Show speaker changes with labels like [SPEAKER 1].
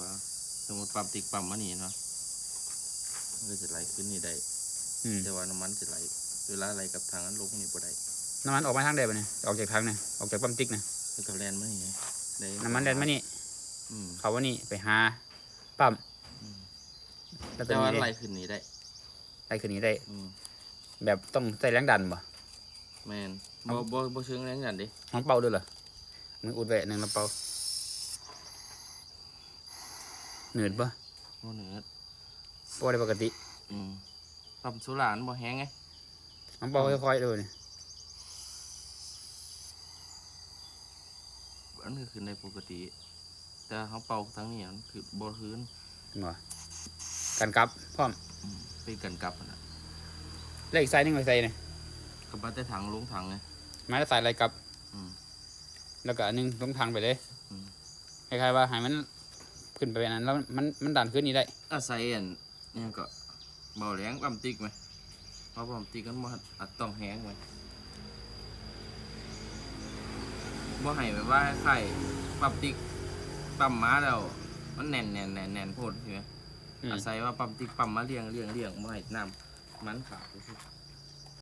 [SPEAKER 1] ว่าสมมติปั๊มติ๊กปั๊มมานี่เนาะมันก็จะไหลขึ้นนี่ได้
[SPEAKER 2] อืม
[SPEAKER 1] แต่ว่าน้ำมันจะไหลเวลาไหลกับทางนั้นลงนี่บ่ได้
[SPEAKER 2] น้ำมันออกมาทางใดบ่เนี่ยออกจากทางเนี่ยออกจากปั๊มติ๊กนะ
[SPEAKER 1] มันกับแลนมานี่ไงได้
[SPEAKER 2] น้ำมันแดนมานี่
[SPEAKER 1] อืม
[SPEAKER 2] เขาว่านี่ไปหาปั๊ม
[SPEAKER 1] อืม
[SPEAKER 2] แล้วตั
[SPEAKER 1] แต่
[SPEAKER 2] ว
[SPEAKER 1] ว่า
[SPEAKER 2] นี้
[SPEAKER 1] ไหล
[SPEAKER 2] ได้
[SPEAKER 1] ขึ้นนี่ได้
[SPEAKER 2] ได้คืนนี้ได้
[SPEAKER 1] อืม
[SPEAKER 2] แบบต้องใส่แรงดันบ่
[SPEAKER 1] แมนบ่บ่บ่เชิงแรงกันดิ
[SPEAKER 2] น้องเป่าด้วยเหรอมืออุดแหวะหนึ่งน้ำเป่า เหนืดบ่
[SPEAKER 1] บ่เหนือ
[SPEAKER 2] บ่ได้ปกติ
[SPEAKER 1] อืมปั๊มโซลาร์มันบ่แห้งไง
[SPEAKER 2] น้องเป่าค่อยๆดูนี่
[SPEAKER 1] อันนี้คือในปกติ แต่เขาเป่าทั้งนี้มันคือบ่คืน
[SPEAKER 2] เห็นบ่กันกลับพร้อม
[SPEAKER 1] อืมเป็นกันกลับอะนะ
[SPEAKER 2] แล้วอีกสายหนึงไปใส่เนี่ย
[SPEAKER 1] กับมาแต่ถังลงถังไง
[SPEAKER 2] ไม้ละสายอะไรกลับ
[SPEAKER 1] อืม
[SPEAKER 2] แล้วก็อันหนึงลงทางไปเลย
[SPEAKER 1] อืม
[SPEAKER 2] คล้ายๆว่าให้มัน ขึ้นไปแบบนั้นแล้วมันมันดันขึ้นนี่ได้
[SPEAKER 1] อาศัยอันนี่ก็เบาแรงปั๊มติ๊กไหมเพราะปั๊มติ๊กกันบ่อัดต้องแห้งไหมบ่ให้แบบว่าไข่ปั๊มติ๊กปั๊มมาแล้ว มันแน่นแน่นแน่นแน่นโพดใช่ไหม
[SPEAKER 2] อืม
[SPEAKER 1] อาศัยว่าปั๊มติ๊กปั๊มมาเลี้ยงเลี้ยงเลี้ยงบ่ให้น้ำมันขาด